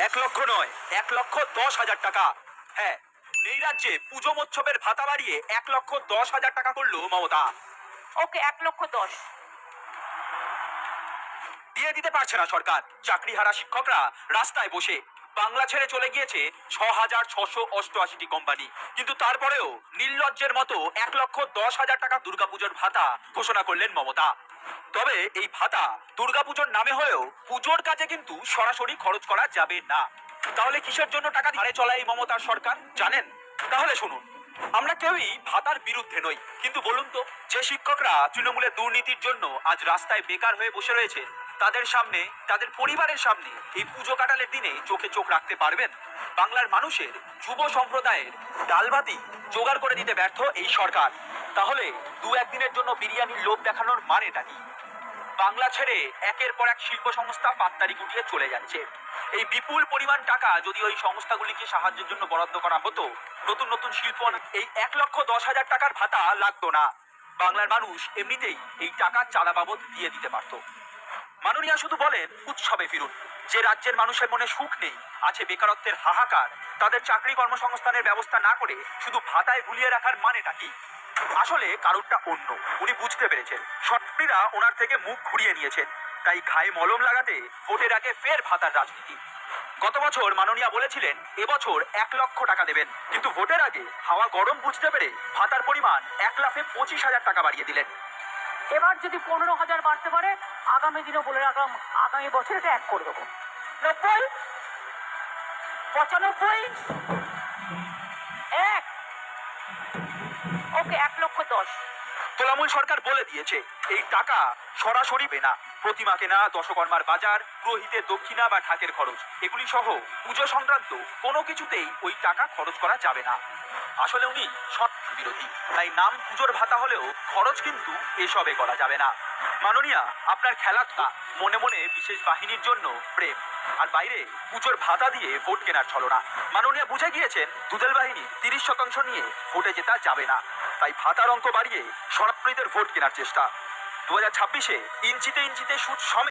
এক লক্ষ নয় এক লক্ষ দশ হাজার টাকা। হ্যাঁ এই রাজ্যে পুজো মৎসবের ভাতা বাড়িয়ে এক লক্ষ দশ হাজার টাকা করল মমতা। ওকে এক লক্ষ দশ। দিয়ে দিতে পারছে না সরকার। চাকরিহারা শিক্ষকরা রাস্তায় বসে বাংলা ছেড়ে চলে গিয়েছে ছ কোম্পানি। কিন্তু তারপরেও নির্লজ্জের মতো এক লক্ষ দশ হাজার টাকা দুর্গাপুজোর ভাতা ঘোষণা করলেন মমতা। তবে এই ভাতা দুর্গাপুজোর নামে হয়েও পুজোর কাজে কিন্তু সরাসরি খরচ করা যাবে না। তাহলে কিসের জন্য টাকা ধারে চলা এই মমতার সরকার, জানেন? তাহলে শুনুন, আমরা কেউই ভাতার বিরুদ্ধে নই। কিন্তু বলুন তো, যে শিক্ষকরা তৃণমূলের দুর্নীতির জন্য আজ রাস্তায় বেকার হয়ে বসে রয়েছে তাদের সামনে, তাদের পরিবারের সামনে এই পুজো কাটালের দিনে চোখে চোখ রাখতে পারবেন। বাংলার মানুষের যুব সম্প্রদায়ের ডালবাতি জোগাড় করে দিতে ব্যর্থ এই সরকার। তাহলে দু একদিনের জন্য বিরিয়ানির লোভ দেখানোর মানেটা কি? বাংলা ছেড়ে একের পর এক শিল্প সংস্থা পাত্তারি গুটিয়ে চলে যাচ্ছে। এই বিপুল পরিমাণ টাকা যদি ওই সংস্থাগুলিকে সাহায্যের জন্য বরাদ্দ করা হতো, নতুন নতুন শিল্প এই এক লক্ষ দশ হাজার টাকার ভাতা লাগতো না। বাংলার মানুষ এমনিতেই এই টাকা চাঁদা বাবদ দিয়ে দিতে পারতো। মাননীয়া শুধু বলেন, উৎসবে ফিরুন। যে রাজ্যের মানুষের মনে সুখ নেই, আছে বেকারত্বের হাহাকার, তাদের চাকরি কর্মসংস্থানের ব্যবস্থা না করে শুধু ভাতায় ভুলিয়ে রাখার মানেটা কি? আসলে কারণটা অন্য, উনি বুঝতে পেরেছেন। সরকারিরা ওনার থেকে মুখ ঘুরিয়ে নিয়েছেন। তাই ঘায়ে মলম লাগাতে ভোটের আগে ফের ভাতার রাজনীতি। গত বছর মাননীয়া বলেছিলেন এবছর এক লক্ষ টাকা দেবেন। কিন্তু ভোটের আগে হাওয়া গরম বুঝতে পেরে ভাতার পরিমাণ এক লাখে পঁচিশ হাজার টাকা বাড়িয়ে দিলেন। এবার যদি পনেরো হাজার বাড়তে পারে, আগামী দিনে বলে রাখলাম, আগামী বছর এটা এক করে দেবো। নব্বই, পঁচানব্বই, এক। ওকে, এক লক্ষ দশ। তোলামূল সরকার বলে দিয়েছে, এই টাকা সরাসরি বেনা। প্রতিমা কেনা, দশকর্মার বাজার, পুরোহিতের দক্ষিণা বা ঢাকের খরচ, এগুলি সহ পুজো সংক্রান্ত কোনো কিছুতেই ওই টাকা খরচ করা যাবে না। আসলে উনি সৎ বিরোধী, তাই নাম পুজোর ভাতা হলেও খরচ কিন্তু এসবে করা যাবে না। মাননীয়া, আপনার খেলাটা মনে মনে বিশেষ বাহিনীর জন্য প্রেম। আর বাইরে পুজোর ভাতা দিয়ে ভোট কেনার ছলনা। মাননীয়া বুঝে গিয়েছেন দুদল বাহিনী তিরিশ শতাংশ নিয়ে ভোটে জেতা যাবে না। তাই ভাতার অঙ্ক বাড়িয়ে সরাসরিদের ভোট কেনার চেষ্টা। দু হাজার ছাব্বিশে ইঞ্চিতে ইঞ্চিতে সুদ সমেত